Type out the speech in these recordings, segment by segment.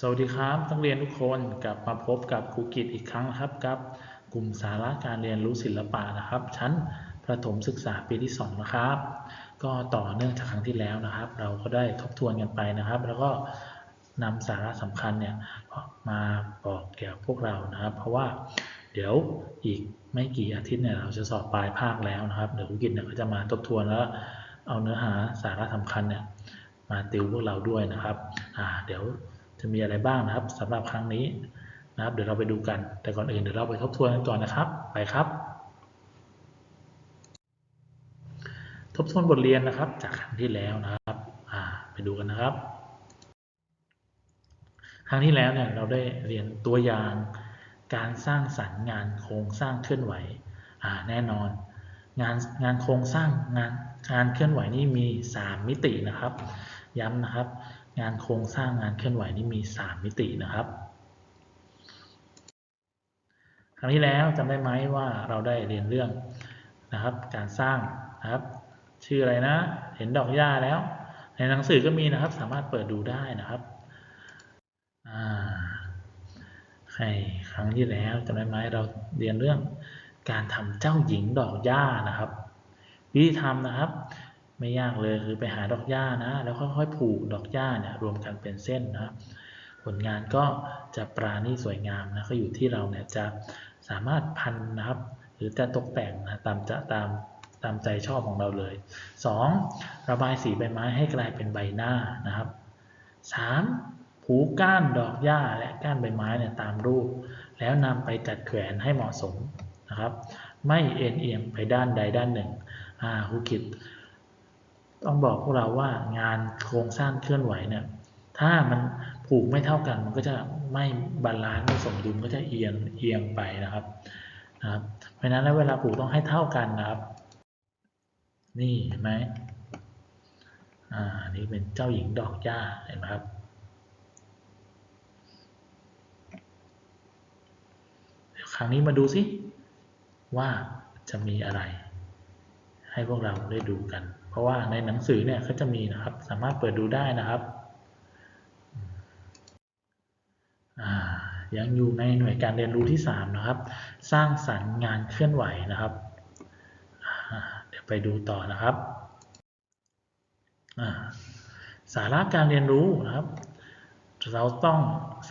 สวัสดีครับนักเรียนทุกคนกลับมาพบกับครูกิตอีกครั้งนะครับกับกลุ่มสาระการเรียนรู้ศิลปะนะครับ ชั้นประถมศึกษาปีที่ 2 นะครับ ก็ต่อเนื่องจากครั้งที่แล้วนะครับ เราก็ได้ทบทวนกันไปนะครับ แล้วก็นำสาระสำคัญเนี่ยมาบอกแก่พวกเรานะครับ เพราะว่าเดี๋ยวอีกไม่กี่อาทิตย์เนี่ยเราจะสอบปลายภาคแล้วนะครับเดี๋ยวครูกิตเนี่ยก็จะมาทบทวนแล้วเอาเนื้อหาสาระสำคัญเนี่ยมาติวพวกเราด้วยนะครับอ่าเดี๋ยว จะมีอะไรบ้างนะครับสำหรับครั้งนี้นะครับ เดี๋ยวเราไปดูกัน แต่ก่อนอื่นเดี๋ยวเราไปทบทวนกันก่อนนะครับ ไปครับ ทบทวนบทเรียนนะครับ จากครั้งที่แล้วนะครับไปดูกันนะครับ ครั้งที่แล้วเนี่ยเราได้เรียนตัวอย่างการสร้างสรรค์งานโครงสร้างเคลื่อนไหวอ่าแน่นอน งานงานโครงสร้างงานงานเคลื่อนไหวนี่มี 3 มิตินะครับ ย้ำนะครับ งานโครงสร้างงานเคลื่อนไหวนี่มี 3 มิตินะครับ ครั้งที่แล้วจำได้ไหมว่าเราได้เรียนเรื่องนะครับ การสร้างนะครับ ชื่ออะไรนะ เห็นดอกหญ้าแล้ว ในหนังสือก็มีนะครับ สามารถเปิดดูได้นะครับอ่าใครครั้งที่แล้วจำได้ไหมเราเรียนเรื่องการทำเจ้าหญิงดอกหญ้านะครับ วิธีทำนะครับ ไม่ยากเลยคือไปหาดอกหญ้านะ แล้วค่อยๆผูกดอกหญ้าเนี่ยรวมกันเป็นเส้นนะครับผลงานก็จะปราณีสวยงามนะก็อยู่ที่เราเนี่ยจะสามารถพันนะครับหรือจะตกแต่งนะตามจะตามตามใจชอบของเราเลย 2. ระบายสีใบไม้ให้กลายเป็นใบหน้านะครับ 3. ผูกก้านดอกหญ้าและก้านใบไม้เนี่ยตามรูป แล้วนำไปจัดแขวนให้เหมาะสมนะครับ ไม่เอ็นเอียงไปด้านใดด้านหนึ่งอ่าครูกิจ ต้องบอกพวกเราว่างานโครงสร้างเคลื่อนไหวเนี่ย ถ้ามันผูกไม่เท่ากัน มันก็จะไม่บาลานซ์ไม่สมดุลก็จะเอียงเอียงไปนะครับนะครับ เพราะนั้นแล้วเวลาผูกต้องให้เท่ากันนะครับ นี่เห็นไหมอ่านี่เป็นเจ้าหญิงดอกหญ้าเห็นไหมครับครั้งนี้มาดูสิว่าจะมีอะไร ให้พวกเราได้ดูกัน ราะว่าในหนังสือเนี่ยเขาจะมีนะครับ สามารถเปิดดูได้นะครับยังอยู่ในหน่วยการเรียนรู้ที่ 3 นะครับ สร้างสรรค์งานเคลื่อนไหวนะครับ เดี๋ยวไปดูต่อนะครับ สาระการเรียนรู้นะครับ เราต้อง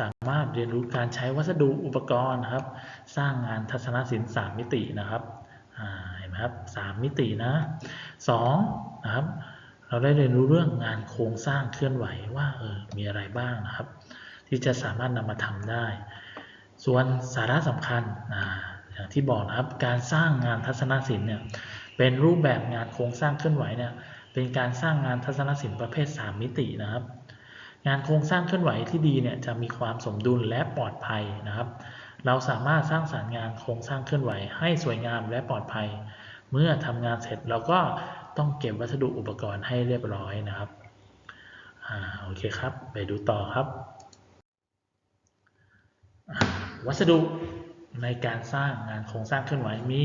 สามารถเรียนรู้การใช้วัสดุอุปกรณ์นะครับ สร้างงานทัศนศิลป์3มิตินะครับเห็นไหมครับสามมิตินะสองนะครับ เราได้เรียนรู้เรื่องงานโครงสร้างเคลื่อนไหวว่าเออมีอะไรบ้างนะครับ ที่จะสามารถนำมาทำได้ ส่วนสาระสำคัญอ่าอย่างที่บอกนะครับการสร้างงานทัศนศิลป์เนี่ยเป็นรูปแบบงานโครงสร้างเคลื่อนไหวเนี่ยเป็นการสร้างงานทัศนศิลป์ประเภท 3 มิตินะครับ งานโครงสร้างเคลื่อนไหวที่ดีเนี่ยจะมีความสมดุลและปลอดภัยนะครับ เราสามารถสร้างสรรค์งานโครงสร้างเคลื่อนไหว ให้สวยงามและปลอดภัย เมื่อทำงานเสร็จเราก็ ต้องเก็บวัสดุอุปกรณ์ให้เรียบร้อยนะครับอ่าโอเคครับ ไปดูต่อครับ วัสดุในการสร้างงานโครงสร้างเคลื่อนไหวมี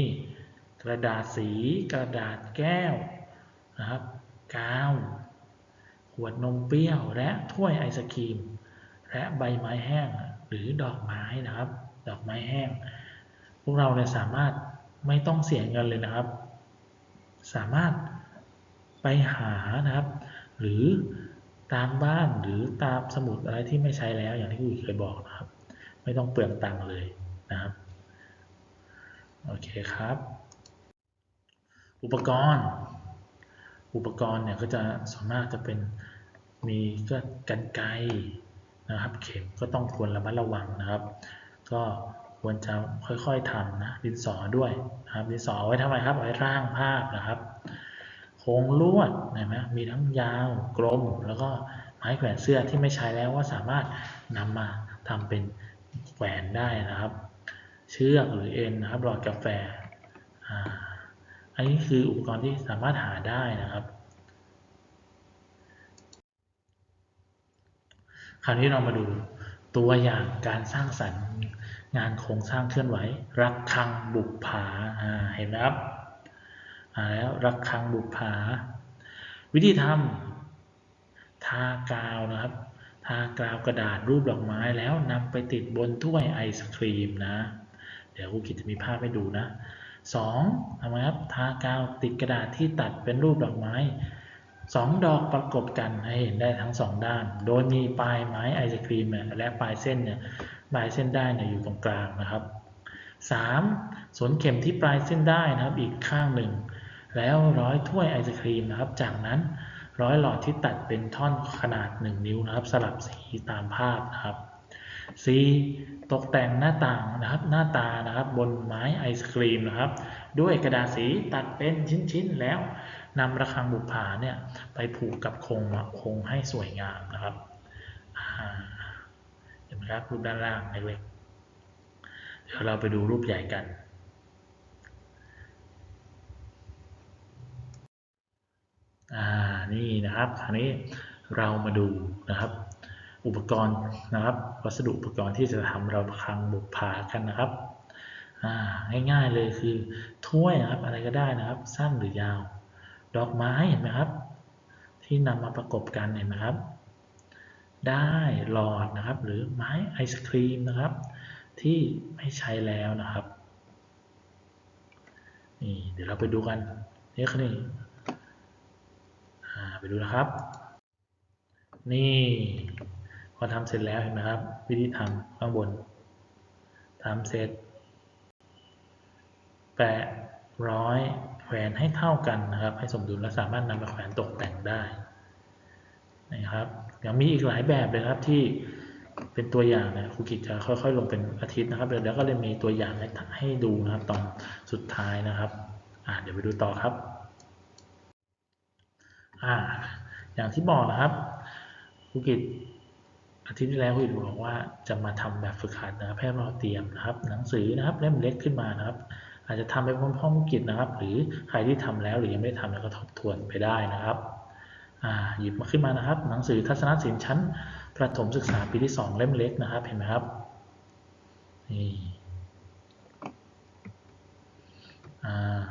กระดาษสี กระดาษแก้วนะครับกาวขวดนมเปรี้ยว และถ้วยไอศครีม และใบไม้แห้งหรือดอกไม้นะครับ ดอกไม้แห้ง พวกเราเนี่ยสามารถไม่ต้องเสียเงินเลยนะครับ สามารถ ไปหานะครับ หรือตามบ้านหรือตามสมุดอะไรที่ไม่ใช้แล้วอย่างที่คุยเคยบอกนะครับ ไม่ต้องเปลืองตังค์เลยนะครับโอเคครับ อุปกรณ์ อุปกรณ์เนี่ยก็จะส่วนมากจะเป็นมีก็กันไกนะครับ เข็มก็ต้องควรระมัดระวังนะครับ ก็ควรจะค่อยๆทำนะดินสอด้วยนะครับดินสอไว้ทำไมครับไว้ร่างภาพนะครับ โครงลวดนไหมมีทั้งยาวกลม แล้วก็ไม้แขวนเสื้อที่ไม่ใช้แล้วก็สามารถนำมาทำเป็นแขวนได้นะครับ เชือกหรือเอ็นนะครับหลอดกาแฟอ่าอันนี้คืออุปกรณ์ที่สามารถหาได้นะครับ คราวนี้เรามาดูตัวอย่างการสร้างสรรค์งานโครงสร้างเคลื่อนไหว รักคังบุกผาอ่าเห็นไหมครับ อ่าแล้วรักคังบุกผา วิธีทำทากาวนะครับ ทากาวกระดาษรูปดอกไม้แล้วนำไปติดบนถ้วยไอศครีมนะ เดี๋ยวครูกิจจะมีภาพให้ดูนะสองทำไมครับทากาวติดกระดาษที่ตัดเป็นรูปดอกไม้สองดอกประกบกันให้เห็นได้ทั้งสองด้าน โดยมีปลายไม้ไอศครีมเนี่ยและปลายเส้นเนี่ยปลายเส้นได้เนี่ยอยู่ตรงกลางนะครับ 3. สนเข็มที่ปลายเส้นได้นะครับอีกข้างหนึ่ง แล้วร้อยถ้วยไอศครีมนะครับ จากนั้นร้อยหลอดที่ตัดเป็นท่อนขนาด 1 นิ้วนะครับ สลับสีตามภาพนะครับ 4. ตกแต่งหน้าต่างนะครับหน้าตานะครับบนไม้ไอศครีมนะครับ ด้วยกระดาษสีตัดเป็นชิ้นๆแล้วนำระฆังบุปผาเนี่ยไปผูกกับโครงโครงให้สวยงามนะครับเห็นไหมครับรูปด้านล่างเล็กๆเดี๋ยวเราไปดูรูปใหญ่กัน อ่านี่นะครับคราวนี้เรามาดูนะครับอุปกรณ์นะครับ วัสดุอุปกรณ์ที่จะทำเราคลังบุกผากันนะครับอ่าง่ายๆเลยคือถ้วยนะครับอะไรก็ได้นะครับ สั้นหรือยาว ดอกไม้เห็นไหมครับ ที่นำมาประกบกันเห็นไหมครับ ได้หลอดนะครับ หรือไม้ไอศครีมนะครับ ที่ไม่ใช้แล้วนะครับนี่เดี๋ยวเราไปดูกันนี่คือ ไปดูนะครับ นี่พอทำเสร็จแล้วเห็นไหมครับ วิธีทำข้างบนทำเสร็จ แปะร้อยแขวนให้เท่ากันนะครับ ให้สมดุลและสามารถนำมาแขวนตกแต่งได้นะครับยังมีอีกหลายแบบเลยครับที่เป็นตัวอย่างนี่ยครูกิจจะค่อยๆ ลงเป็นอาทิตย์นะครับเดี๋ยวก็เลยมีตัวอย่างให้ให้ดูนะครับตอนสุดท้ายนะครับ อ่าเดี๋ยวไปดูต่อครับ อ่า อย่างที่บอกนะครับครูกิจอาทิตย์ที่แล้วครูกิจบอกว่าจะมาทำแบบฝึกหัดนะครับให้เราเตรียมนะครับ หนังสือนะครับเล่มเล็กขึ้นมานะครับ อาจจะทำไปพร้อมๆครูกิจนะครับ หรือใครที่ทำแล้วหรือยังไม่ได้ทำแล้วก็ทบทวนไปได้นะครับอ่าหยิบมาขึ้นมานะครับ หนังสือทัศนศิลป์ชั้นประถมศึกษาปีที่สองเล่มเล็กนะครับ เห็นไหมครับนี่อ่า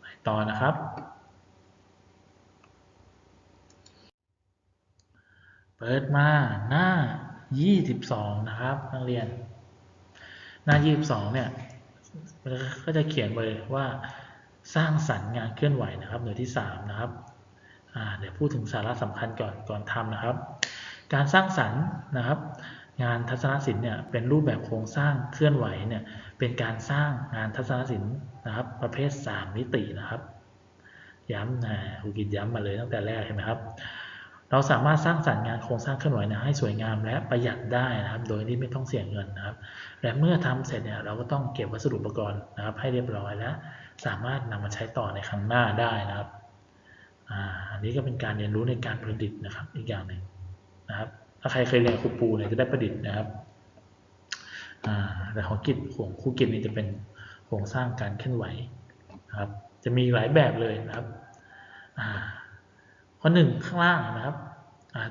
ไปต่อนะครับ เปิดมาหน้า 22 นะครับ นักเรียน หน้า 22 เนี่ยก็จะเขียนไว้ว่าสร้างสรรค์งานเคลื่อนไหวนะครับหน่วยที่ 3 นะครับเดี๋ยวพูดถึงสาระสำคัญก่อนก่อนทำนะครับ การสร้างสรรค์นะครับ งานทัศนศิลป์เนี่ยเป็นรูปแบบโครงสร้างเคลื่อนไหวเนี่ยเป็นการสร้างงานทัศนศิลป์นะครับ ประเภท 3 มิตินะครับ ย้ำนะครูกิจย้ำมาเลยตั้งแต่แรกเห็นไหมครับ เราสามารถสร้างสรรค์งานโครงสร้างเคลื่อนไหวนะให้สวยงามและประหยัดได้นะครับ โดยที่ไม่ต้องเสียเงินนะครับ และเมื่อทำเสร็จเนี่ยเราก็ต้องเก็บวัสดุอุปกรณ์นะครับ ให้เรียบร้อยและสามารถนำมาใช้ต่อในครั้งหน้าได้นะครับอันนี้ก็เป็นการเรียนรู้ในการประดิษฐ์นะครับ อีกอย่างหนึ่งนะครับ ถ้าใครเคยเรียนครูปูเนี่ยจะได้ประดิษฐ์นะครับแต่ของกิจของครูกิจนี่จะเป็นโครงสร้างการเคลื่อนไหวนะครับ จะมีหลายแบบเลยนะครับข้อหนึ่งข้างล่างนะครับ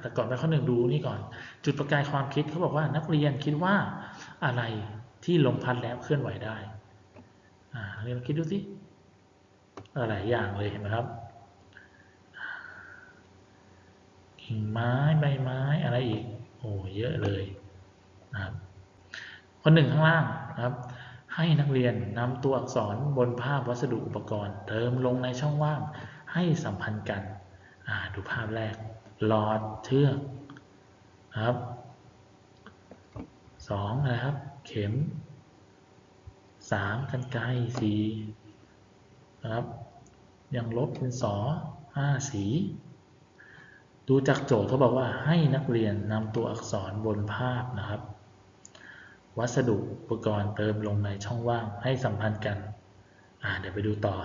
แต่ก่อนไปข้อหนึ่งดูนี่ก่อน จุดประกายความคิดเขาบอกว่านักเรียนคิดว่าอะไรที่ลมพัดแล้วเคลื่อนไหวได้เรียนคิดดูสิหลายอย่างเลยเห็นไหมครับกิ่งไม้ใบไม้อะไรอีกโอ้เยอะเลยนะครับข้อหนึ่งข้างล่างนะครับ ให้นักเรียนนำตัวอักษรบนภาพวัสดุอุปกรณ์ เติมลงในช่องว่างให้สัมพันธ์กันดูภาพแรก หลอดเชือกครับสองนะครับ เข็มสามกันไกรสี่นะครับ ยังลบเป็นสอห้าสี ดูจากโจทย์เขาบอกว่าให้นักเรียนนำตัวอักษรบนภาพนะครับ วัสดุอุปกรณ์เติมลงในช่องว่างให้สัมพันธ์กัน อ่าเดี๋ยวไปดูต่อ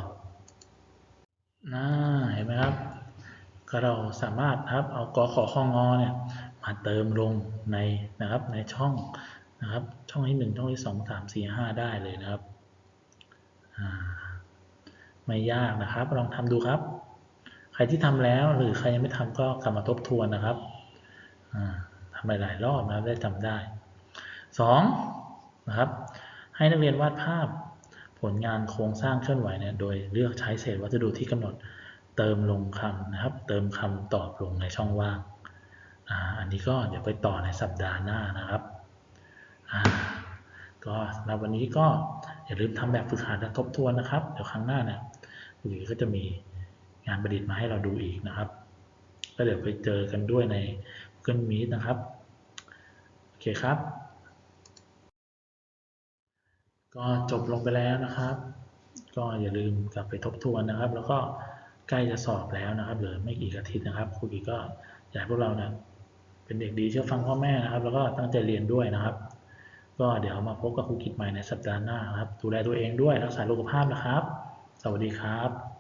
น่าเห็นไหมครับ ก็เราสามารถนะครับเอากอขอข้องอเนี่ยมาเติมลงในนะครับในช่องนะครับช่องที่หนึ่งช่องที่สองสามสี่ห้าได้เลยนะครับไม่ยากนะครับ ลองทำดูครับ ใครที่ทำแล้วหรือใครยังไม่ทำก็กลับมาทบทวนนะครับทำหลายๆรอบนะได้จำได้สองนะครับ ให้นักเรียนวาดภาพผลงานโครงสร้างเคลื่อนไหวเนี่ยโดยเลือกใช้เศษวัสดุที่กำหนด เติมลงคำนะครับ เติมคำตอบลงในช่องว่างอันนี้ก็เดี๋ยวไปต่อในสัปดาห์หน้านะครับก็สำหรับวันนี้ก็อย่าลืมทำแบบฝึกหัดและทบทวนนะครับ เดี๋ยวครั้งหน้าเนี่ยคุณก็จะมีงานประดิษฐ์มาให้เราดูอีกนะครับ ก็เดี๋ยวไปเจอกันด้วยใน Google Meet นะครับ โอเคครับ ก็จบลงไปแล้วนะครับ ก็อย่าลืมกลับไปทบทวนนะครับ แล้วก็ ใกล้จะสอบแล้วนะครับเหลือไม่กี่อาทิตย์นะครับครูกีก็อยากให้พวกเราเนี่ยเป็นเด็กดีเชื่อฟังพ่อแม่นะครับ แล้วก็ตั้งใจเรียนด้วยนะครับ ก็เดี๋ยวมาพบกับครูกิจใหม่ในสัปดาห์หน้าครับดูแลตัวเองด้วยรักษาสุขภาพนะครับ สวัสดีครับ